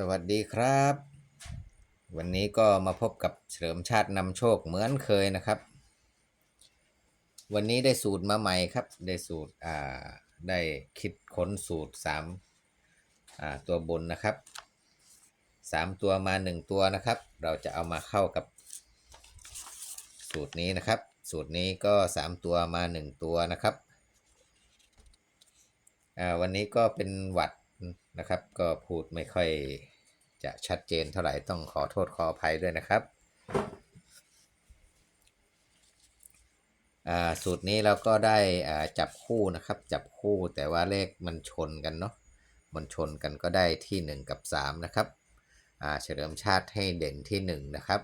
สวัสดีครับ วันนี้ก็มาพบกับเฉลิมชาตินำโชคเหมือนเคยนะครับ วันนี้ได้สูตรมาใหม่ครับ ได้สูตรอ่าได้คิดค้นสูตรสามอ่าตัวบนนะครับสามตัวมาหนึ่งตัวนะครับ เราจะเอามาเข้ากับ สูตรนี้นะครับ สูตรนี้ก็สามตัวมาหนึ่งตัวนะครับอ่าวันนี้ก็เป็นหวัด นะครับ ก็พูดไม่ค่อยจะชัดเจนเท่าไหร่ต้องขอโทษขออภัยด้วยนะครับอ่าสูตรนี้เราก็ได้อ่าจับคู่นะครับ จับคู่แต่ว่าเลขมันชนกันเนาะมันชนกันก็ได้ที่ 1 กับ 3 นะครับอ่าเฉลิมชาติให้เด่นที่ 1 นะครับ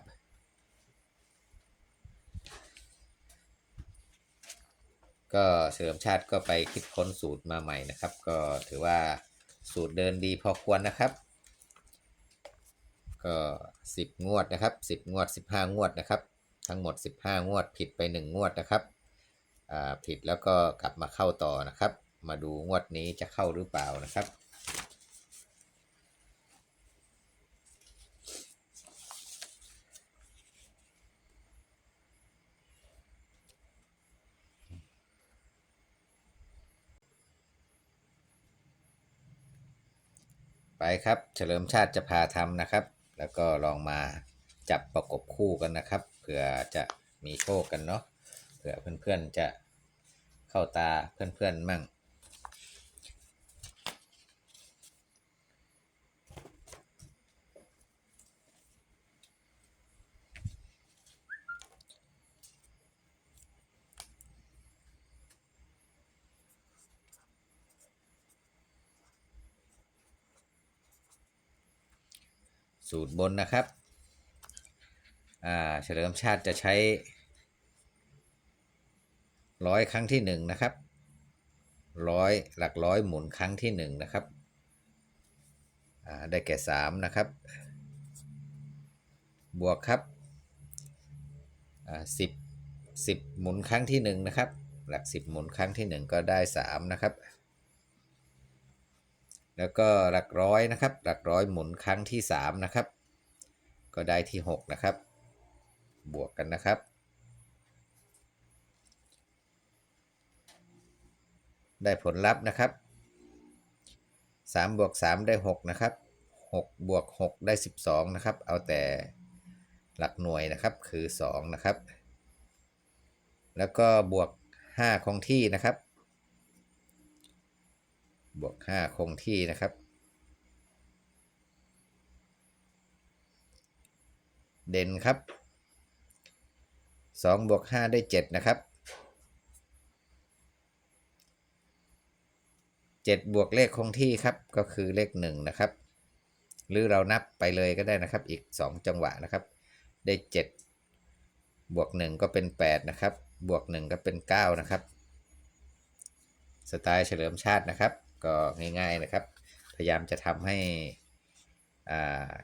ก็เฉลิมชาติก็ไปคิดค้นสูตรมาใหม่นะครับ ก็ถือว่า สูตรเดินดีพอควรนะครับ ก็ 10 งวดนะครับ 10 งวด 15 งวดนะครับ ทั้งหมด 15 งวดผิดไป 1 งวดนะครับอ่าผิดแล้วก็กลับมาเข้าต่อนะครับ มาดูงวดนี้จะเข้าหรือเปล่านะครับ ไปครับ เฉลิมชาติจะพาทำนะครับ แล้วก็ลองมาจับประกบคู่กันนะครับ เผื่อจะมีโชคกันเนาะ เผื่อเพื่อนๆจะเข้าตาเพื่อนๆมั่ง สูตรบนนะครับอ่าเฉลิมชาติจะใช้ร้อยครั้งที่หนึ่งนะครับร้อยหลักร้อยหมุนครั้งที่หนึ่งนะครับอ่าได้แก่สามนะครับ บวกครับอ่าสิบสิบหมุนครั้งที่หนึ่งนะครับ หลักสิบหมุนครั้งที่หนึ่งก็ได้สามนะครับ แล้วก็หลักร้อยนะครับ หลักร้อยหมุนครั้งที่ 3 นะครับ ก็ได้ที่ 6 นะครับ บวกกันนะครับ ได้ผลลัพธ์นะครับ3บวก3 ได้ 6 นะครับ6บวก 6 ได้ 12 นะครับ เอาแต่หลักหน่วยนะครับคือ 2 นะครับ แล้วก็บวก 5 คงที่นะครับ บวก 5 คงที่นะครับ เด่นครับ 2 บวก 5 ได้ 7 นะครับ 7 บวกเลขคงที่ครับ ก็คือเลข 1 นะครับ หรือเรานับไปเลยก็ได้นะครับ อีก 2 จังหวะนะครับ ได้ 7 บวก 1 ก็เป็น 8 นะครับ บวก 1 ก็เป็น 9 นะครับ สไตล์เฉลิมชาตินะครับ ก็ง่ายๆนะครับ พยายามจะทำให้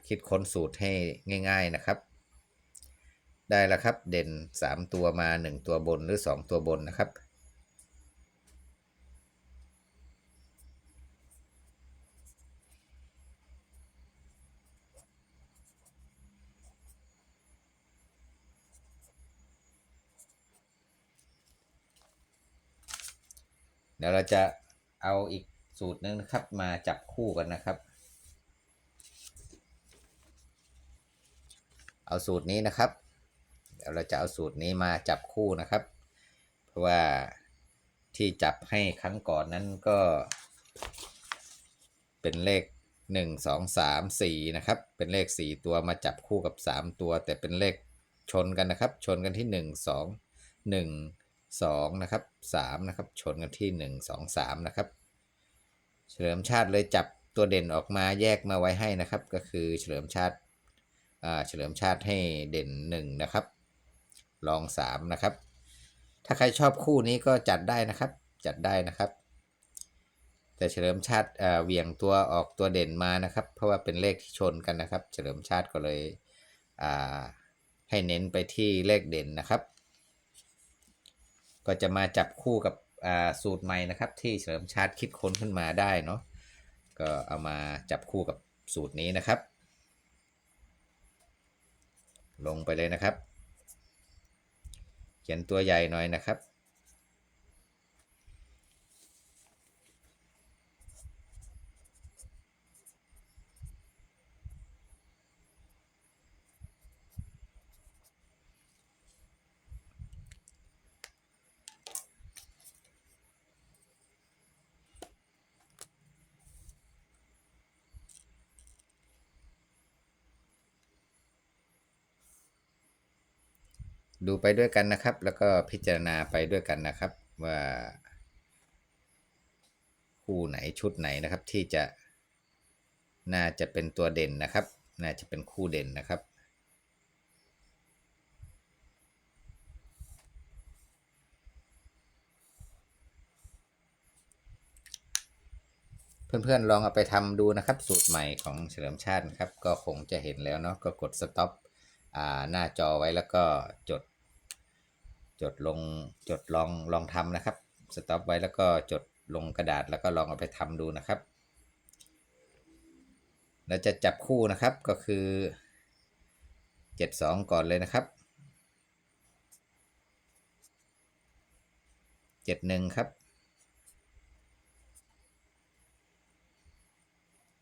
คิดค้นสูตรให้ง่าย ๆนะครับ ได้แล้วครับเด่น 3 ตัวมา 1 ตัวบนหรือ 2 ตัวบนนะครับ เดี๋ยวเราจะเอาอีก สูตรหนึงนะครับ มาจับคู่กันนะครับ เอาสูตรนี้นะครับเดี๋ยวเราจะเอาสูตรนี้มาจับคู่นะครับ เพราะว่าที่จับให้ครั้งก่อนนั้นก็ เป็นเลข 1 2 3 4 นะครับ เป็นเลข 4 ตัวมาจับคู่กับ 3 ตัว แต่เป็นเลขชนกันนะครับ ชนกันที่ 1 2 1 2 นะครับ 3 นะครับ ชนกันที่ 1 2 3 นะครับ เฉลิมชาติเลยจับตัวเด่นออกมาแยกมาไว้ให้นะครับ ก็คือเฉลิมชาติเฉลิมชาติให้เด่น 1 นะครับรอง 3 นะครับ ถ้าใครชอบคู่นี้ก็จัดได้นะครับ จัดได้นะครับ แต่เฉลิมชาติเหวี่ยงตัวออกตัวเด่นมานะครับ เพราะว่าเป็นเลขที่ชนกันนะครับ เฉลิมชาติก็เลยให้เน้นไปที่เลขเด่นนะครับ ก็จะมาจับคู่กับ สูตรใหม่นะครับที่เฉลิมชาติคิดค้นขึ้นมาได้เนาะก็เอามาจับคู่กับสูตรนี้นะครับ ลงไปเลยนะครับ เขียนตัวใหญ่หน่อยนะครับ ดูไปด้วยกันนะครับ แล้วก็พิจารณาไปด้วยกันนะครับ ว่าคู่ไหนชุดไหนนะครับที่จะน่าจะเป็นตัวเด่นนะครับ น่าจะเป็นคู่เด่นนะครับ เพื่อนๆลองเอาไปทำดูนะครับ สูตรใหม่ของเฉลิมชาตินะครับ ก็คงจะเห็นแล้วเนาะก็กด stop อ่าหน้าจอไว้แล้วก็จด จดลงจดลองลองทำนะครับสต็อปไว้แล้วก็จดลงกระดาษแล้วก็ลองเอาไปทำดูนะครับเราจะจับคู่นะครับก็คือ 72 ก่อนเลยนะครับ 71 ครับ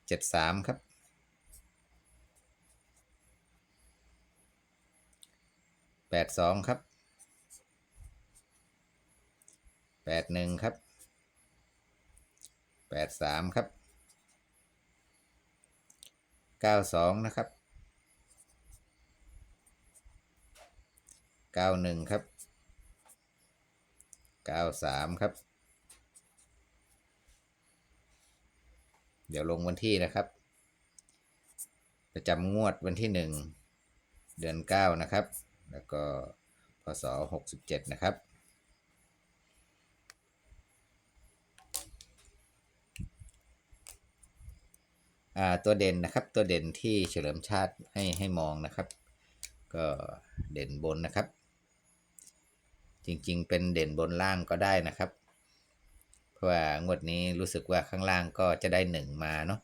73 ครับ 82 ครับ แปดหนึ่งครับแปดสามครับเก้าสองนะครับเก้าหนึ่งครับเก้าสามครับ เดี๋ยวลงวันที่นะครับ ประจำงวดวันที่หนึ่งเดือนเก้านะครับ แล้วก็พศหกสิบเจ็ดนะครับ ตัวเด่นนะครับตัวเด่นที่เฉลิมชาติให้ให้มองนะครับ ก็เด่นบนนะครับ จริงๆ เป็นเด่นบนล่างก็ได้นะครับ เพราะว่างวดนี้รู้สึกว่าข้างล่างก็จะได้หนึ่งมาเนาะ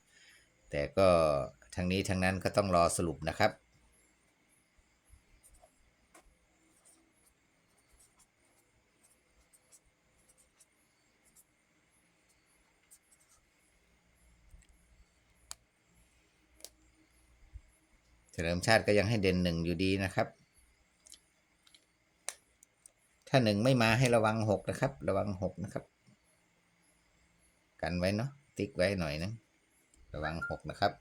แต่ก็ทั้งนี้ทั้งนั้นก็ต้องรอสรุปนะครับ เฉลิมชาติก็ยังให้เด่นหนึ่งอยู่ดีนะครับ ถ้าหนึ่งไม่มาให้ระวังหกนะครับ ระวังหกนะครับ กันไว้เนาะติ๊กไว้หน่อยนึงระวังหกนะครับ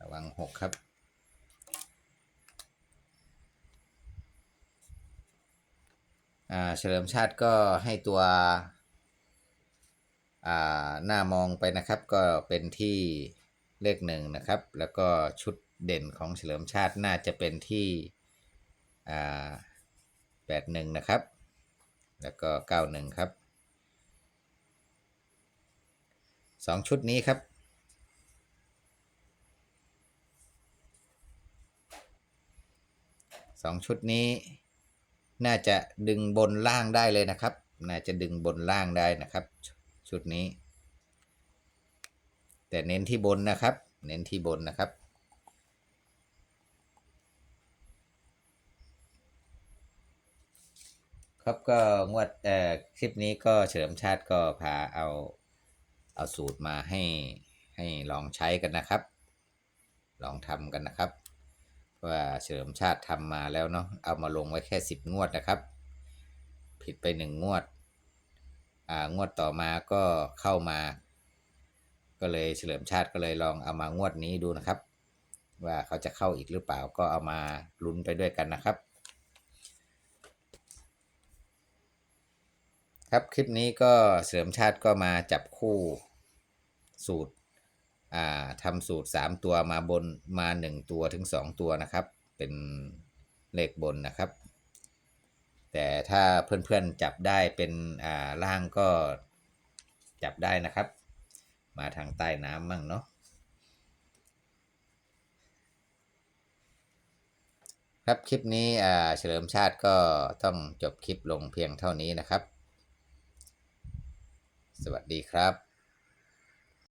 ระวังหกครับ อ่า เฉลิมชาติก็ให้ตัวหน้ามองไปนะครับ ก็เป็นที่เลขหนึ่งนะครับ แล้วก็ชุดเด่นของเฉลิมชาติน่าจะเป็นที่แปดหนึ่งนะครับ แล้วก็เก้าหนึ่งครับสองชุดนี้ครับสองชุดนี้ น่าจะดึงบนล่างได้เลยนะครับ น่าจะดึงบนล่างได้นะครับ ชุดนี้ แต่เน้นที่บนนะครับ เน้นที่บนนะครับ ครับก็งวดเอ่อคลิปนี้ก็เฉลิมชาติก็พาเอาเอาสูตรมาให้ให้ลองใช้กันนะครับ ลองทำกันนะครับ ว่าเฉลิมชาติทำมาแล้วเนาะเอามาลงไว้แค่สิบงวดนะครับ ผิดไปหนึ่งงวด อ่างวดต่อมาก็เข้ามา ก็เลยเฉลิมชาติก็เลยลองเอามางวดนี้ดูนะครับ ว่าเขาจะเข้าอีกหรือเปล่าก็เอามาลุ้นไปด้วยกันนะครับ ครับคลิปนี้ก็เฉลิมชาติก็มาจับคู่สูตร ทำสูตร 3 ตัวมาบนมา 1 ตัวถึง 2 ตัวนะครับ เป็นเลขบนนะครับ แต่ถ้าเพื่อนๆจับได้เป็นอ่าล่างก็จับได้นะครับ มาทางใต้น้ำมั่งเนาะครับคลิปนี้อ่าเฉลิมชาติก็ต้องจบคลิปลงเพียงเท่านี้นะครับ สวัสดีครับ